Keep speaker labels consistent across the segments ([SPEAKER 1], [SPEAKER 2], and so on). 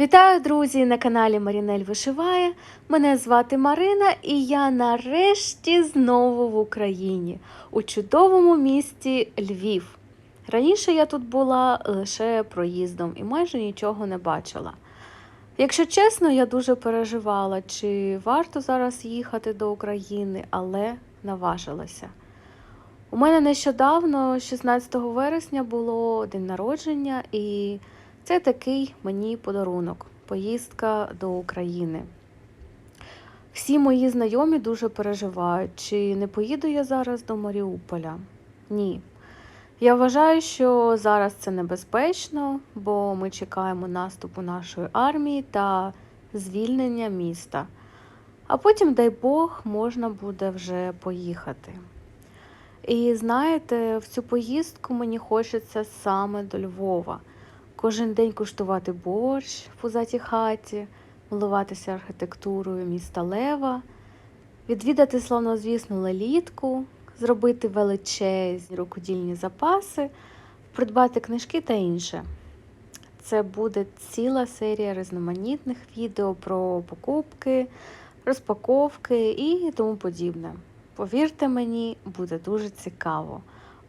[SPEAKER 1] Вітаю, друзі, на каналі Марінель Вишиває. Мене звати Марина, і я нарешті знову в Україні, у чудовому місті Львів. Раніше я тут була лише проїздом і майже нічого не бачила. Якщо чесно, я дуже переживала, чи варто зараз їхати до України, але наважилася. У мене нещодавно, 16 вересня, було день народження, і це такий мені подарунок поїздка до України. Всі мої знайомі дуже переживають, чи не поїду я зараз до Маріуполя. Ні. Я вважаю, що зараз це небезпечно, бо ми чекаємо наступу нашої армії та звільнення міста. А потім, дай Бог, можна буде вже поїхати. І знаєте, в цю поїздку мені хочеться саме до Львова. Кожен день куштувати борщ в пузатій хаті, милуватися архітектурою міста Лева, відвідати славнозвісну лелітку, зробити величезні рукодільні запаси, придбати книжки та інше. Це буде ціла серія різноманітних відео про покупки, розпаковки і тому подібне. Повірте мені, буде дуже цікаво.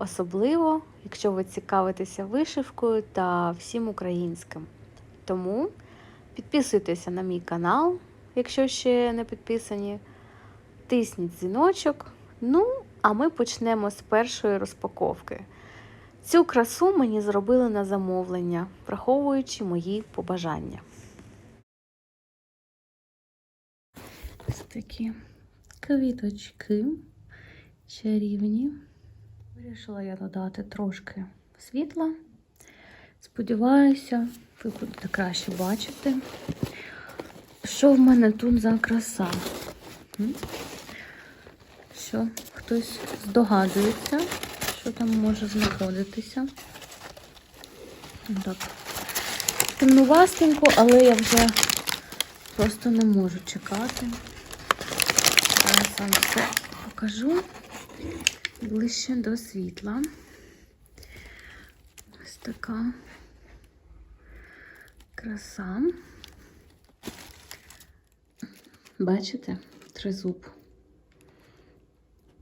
[SPEAKER 1] Особливо, якщо ви цікавитеся вишивкою та всім українським. Тому підписуйтеся на мій канал, якщо ще не підписані. Тисніть дзвіночок. Ну, а ми почнемо з першої розпаковки. Цю красу мені зробили на замовлення, враховуючи мої побажання. Ось такі квіточки чарівні. Вирішила я додати трошки світла. Сподіваюся, ви будете краще бачити, що в мене тут за краса. Що хтось здогадується, що там може знаходитися. Так. Темнувастенько, але я вже просто не можу чекати. Зараз вам все покажу ближче до світла. Ось така краса. Бачите, тризуб.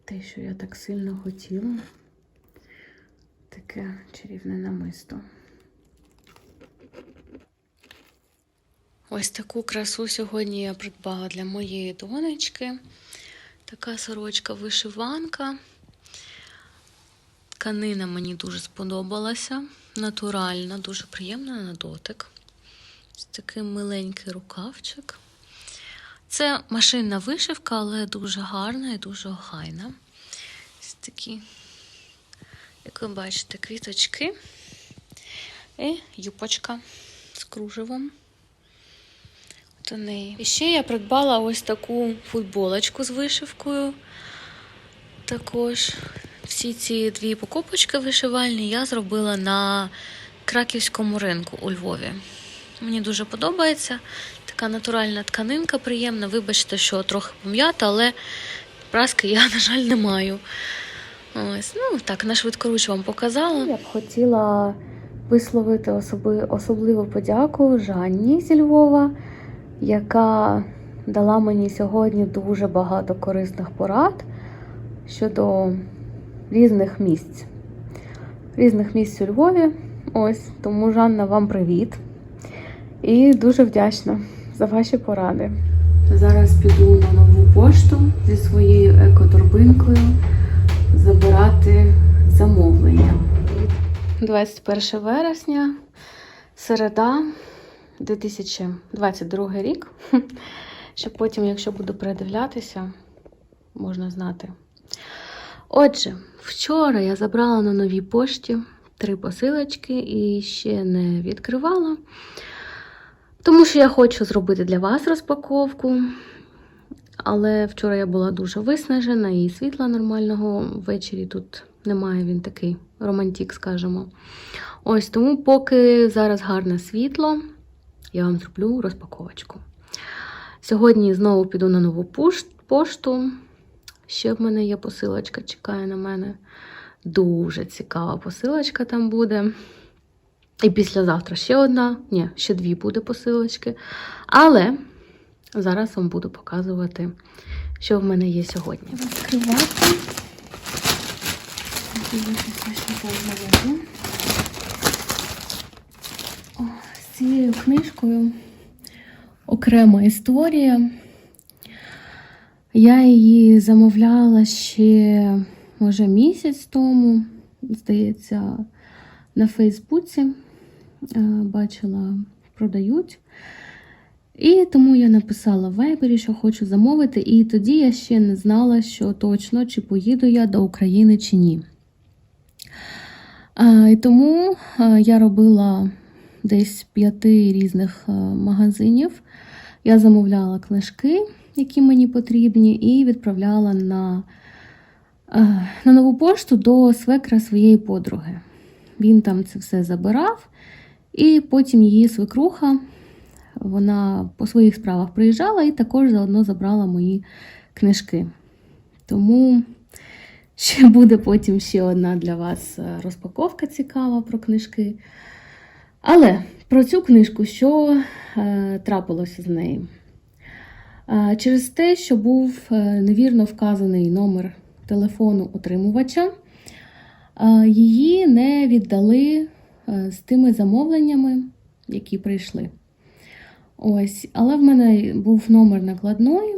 [SPEAKER 1] Те, що я так сильно хотіла. Таке чарівне намисто. Ось таку красу сьогодні я придбала для моєї донечки. Така сорочка вишиванка. Тканина мені дуже сподобалася. Натуральна, дуже приємна на дотик. Ось такий миленький рукавчик. Це машинна вишивка, але дуже гарна і дуже охайна. Ось такі, як ви бачите, квіточки і юпочка з кружевом. От у неї. І ще я придбала ось таку футболочку з вишивкою. Також всі ці дві покупочки вишивальні я зробила на краківському ринку у Львові. Мені дуже подобається. Така натуральна тканинка приємна. Вибачте, що трохи пом'ята, але праски я, на жаль, не маю. Ось, ну так, на швидкоруч вам показала. Я б хотіла висловити особи, особливу подяку Жанні зі Львова, яка дала мені сьогодні дуже багато корисних порад щодо різних місць. Різних місць у Львові. Ось, тому Жанна, вам привіт. І дуже вдячна за ваші поради. Зараз піду на нову пошту зі своєю екоторбинкою забирати замовлення. 21 вересня, середа, 2022 рік. Щоб потім, якщо буду передивлятися, можна знати. Отже, вчора я забрала на новій пошті три посилочки і ще не відкривала. Тому що я хочу зробити для вас розпаковку. Але вчора я була дуже виснажена і світла нормального ввечері тут немає, він такий романтик, скажімо. Ось тому, поки зараз гарне світло, я вам зроблю розпаковочку. Сьогодні знову піду на нову пошту. Ще в мене є посилочка, чекає на мене. Дуже цікава посилочка там буде. І післязавтра ще одна, ні, ще дві буде посилочки. Але зараз вам буду показувати, що в мене є сьогодні. Всередині. О, цією книжкою окрема історія. Я її замовляла ще, може, місяць тому, здається, на Фейсбуці. Е, Бачила, продають. І тому я написала в Вайбері, що хочу замовити, і тоді я ще не знала, що точно, чи поїду я до України чи ні. І тому е, я робила десь п'яти різних е, магазинів. Я замовляла книжки, які мені потрібні, і відправляла на, е, на нову пошту до свекра своєї подруги. Він там це все забирав, і потім її свекруха вона по своїх справах приїжджала і також заодно забрала мої книжки. Тому ще буде потім ще одна для вас е, розпаковка цікава про книжки. Але про цю книжку, що е, трапилося з нею? Через те, що був е, невірно вказаний номер телефону отримувача, е, її не віддали е, з тими замовленнями, які прийшли. Ось, але в мене був номер накладної,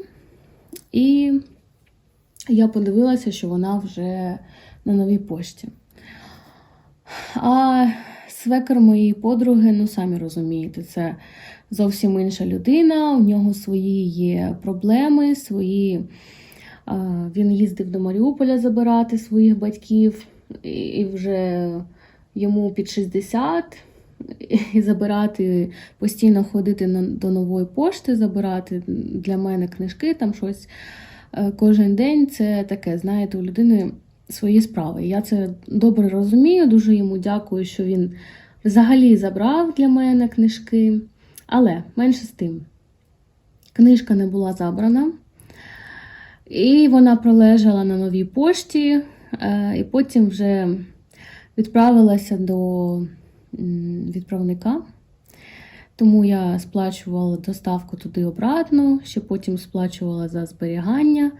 [SPEAKER 1] і я подивилася, що вона вже на новій пошті. А свекер моєї подруги, ну самі розумієте, це зовсім інша людина, у нього свої є проблеми, свої. Він їздив до Маріуполя забирати своїх батьків, і- вже йому під 60, і забирати, постійно ходити до нової пошти, забирати для мене книжки, там щось е, кожен день. Це таке, знаєте, у людини свої справи. Я це добре розумію, дуже йому дякую, що він взагалі забрав для мене книжки. Але менше з тим, книжка не була забрана. І вона пролежала на новій пошті, е, і потім вже відправилася до відправника. Тому я сплачувала доставку туди обратно, ще потім сплачувала за зберігання.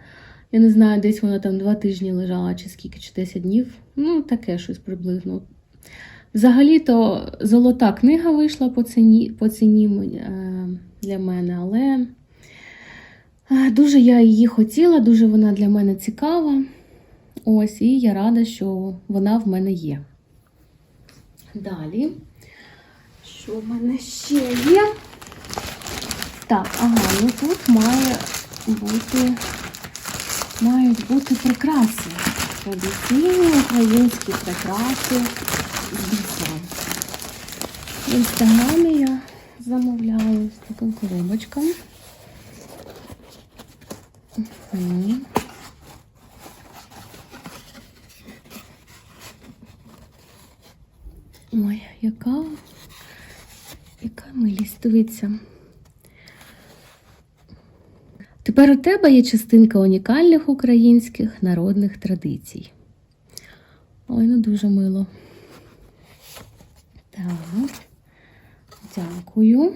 [SPEAKER 1] Я не знаю, десь вона там два тижні лежала, чи скільки, чи 10 днів. Ну, таке щось приблизно. Взагалі-то золота книга вийшла по ціні, по ціні е, для мене, але е, дуже я її хотіла, дуже вона для мене цікава. Ось, і я рада, що вона в мене є. Далі. Що в мене ще є? Так, ага, ну тут має бути, мають бути прикраси. Традиційні українські прикраси з бісером. В інстаграмі я замовляла ось таку коробочку. Мгм. Ой, яка, яка милість, дивіться. Тепер у тебе є частинка унікальних українських народних традицій. Ой, ну дуже мило. Так, дякую.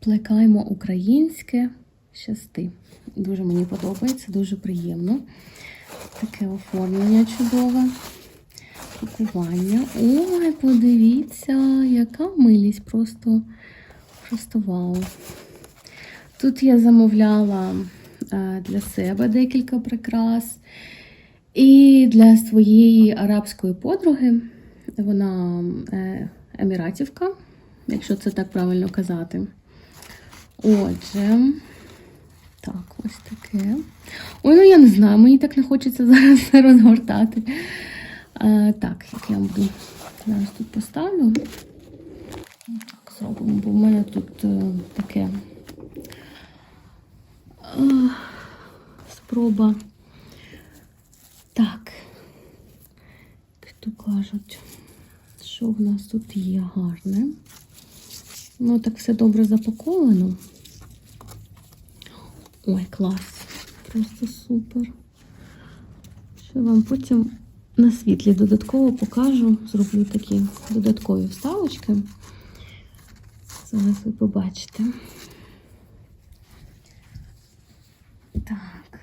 [SPEAKER 1] Плекаємо українське щасти. Дуже мені подобається, дуже приємно. Таке оформлення чудове. Пакування. Ой, подивіться, яка милість, просто, просто вау. Тут я замовляла е, для себе декілька прикрас. І для своєї арабської подруги, вона е, еміратівка, якщо це так правильно казати. Отже, так, ось таке. Ой, ну я не знаю, мені так не хочеться зараз розгортати. Е, так, як я буду зараз тут поставлю. Так, зробимо, бо в мене тут таке спроба. Так, як то кажуть, що в нас тут є гарне. Ну, так все добре запаковано. Ой, клас. Просто супер. Що вам потім на світлі додатково покажу, зроблю такі додаткові вставочки. Зараз ви побачите. Так.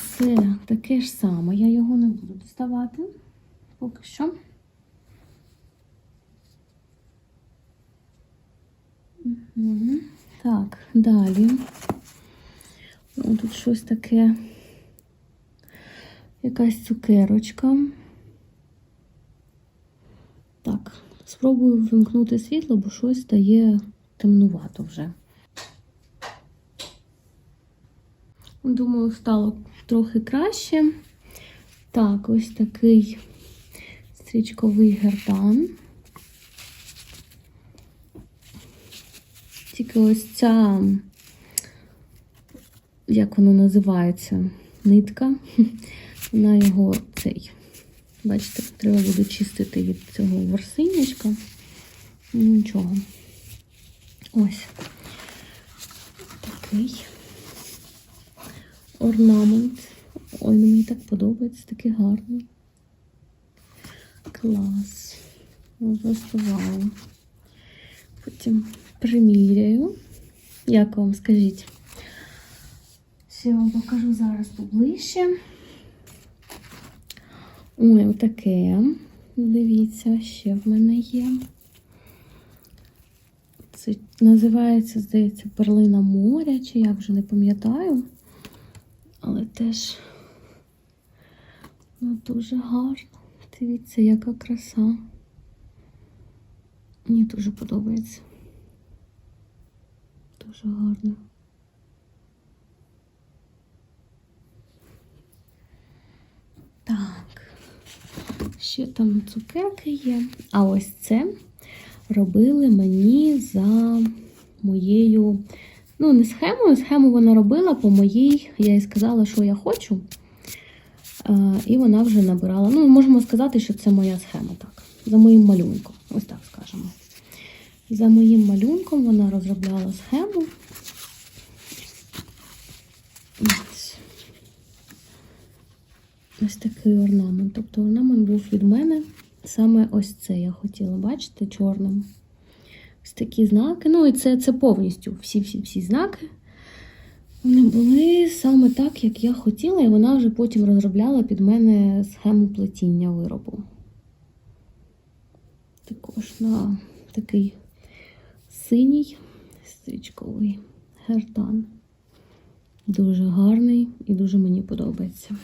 [SPEAKER 1] Це таке ж саме, я його не буду доставати поки що. Так, далі. О, тут щось таке, якась цукерочка. Так, спробую вимкнути світло, бо щось стає темнувато вже. Думаю, стало трохи краще. Так, ось такий стрічковий гердан. Тільки ось ця, як воно називається, нитка, вона його цей. Бачите, треба буде чистити від цього ворсинячка. Нічого. Ось такий орнамент. Ой, ну, мені так подобається, такий гарний. Клас. Ну, вау. Потім приміряю. Як вам скажіть? Ще вам покажу зараз поближче. Ой, отаке. Дивіться, ще в мене є. Це називається, здається, перлина моря, чи як вже не пам'ятаю. Але теж ну, дуже гарно. Дивіться, яка краса. Мені дуже подобається. Дуже гарно. Так. Ще там цукерки є. А ось це робили мені за моєю. Ну, не схемою, схему вона робила по моїй. Я їй сказала, що я хочу. Е, І вона вже набирала. Ну, можемо сказати, що це моя схема, так. За моїм малюнком. Ось так скажемо. За моїм малюнком вона розробляла схему. Ось. Ось такий орнамент. Тобто орнамент був від мене. Саме ось це я хотіла, бачите, чорним. Ось такі знаки. Ну, і це, це повністю всі-всі-всі знаки. Вони були саме так, як я хотіла, і вона вже потім розробляла під мене схему плетіння виробу. Також на такий синій стрічковий гердан. Дуже гарний і дуже мені подобається.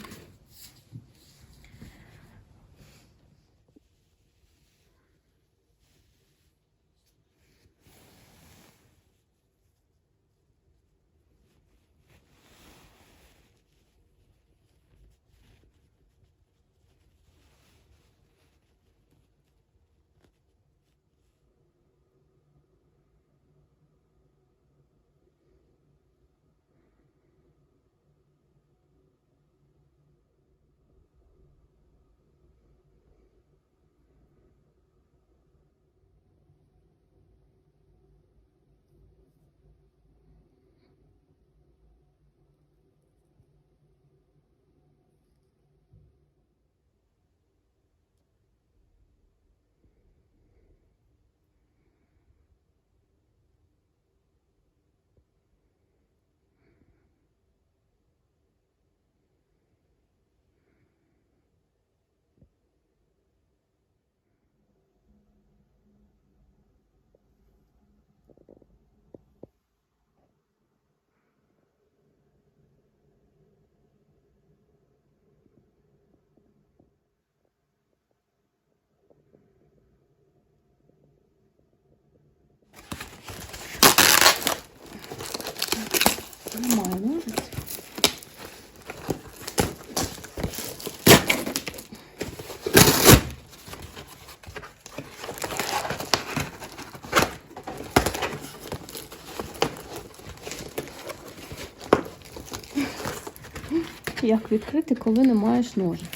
[SPEAKER 1] Як відкрити, коли не маєш ножиць?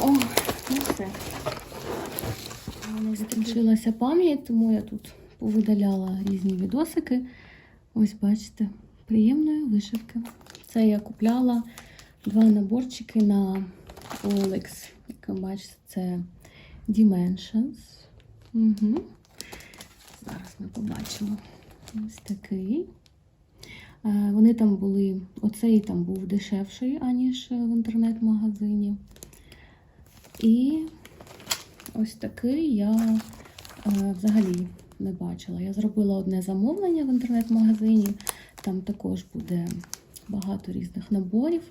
[SPEAKER 1] О, ну все. У мене закінчилася пам'ять, тому я тут повидаляла різні відосики. Ось бачите, приємної вишивки. Це я купляла два наборчики на OLX. Як ви бачите, це Dimensions. Угу. Зараз ми побачимо. Ось такий. Е, Вони там були, оцей там був дешевший, аніж в інтернет-магазині. І ось такий я взагалі не бачила. Я зробила одне замовлення в інтернет-магазині. Там також буде багато різних наборів.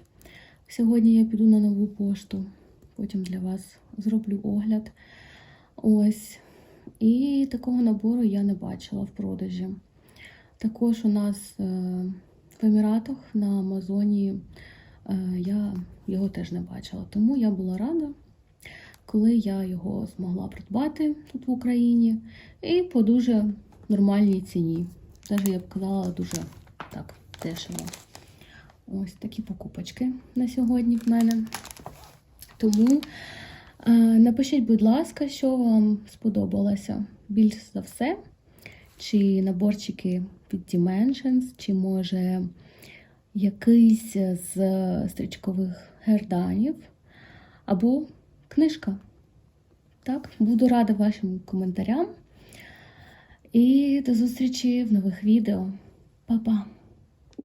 [SPEAKER 1] Сьогодні я піду на нову пошту, потім для вас зроблю огляд. Ось. І такого набору я не бачила в продажі. Також у нас е, в Еміратах на Амазоні е, я його теж не бачила. Тому я була рада, коли я його змогла придбати тут в Україні і по дуже нормальній ціні. Навіть я б казала, дуже так дешево. Ось такі покупочки на сьогодні в мене. Тому е, напишіть, будь ласка, що вам сподобалося більш за все. Чи наборчики від Dimensions, чи може якийсь з стрічкових герданів, або книжка. Так, буду рада вашим коментарям. І до зустрічі в нових відео. Па-па!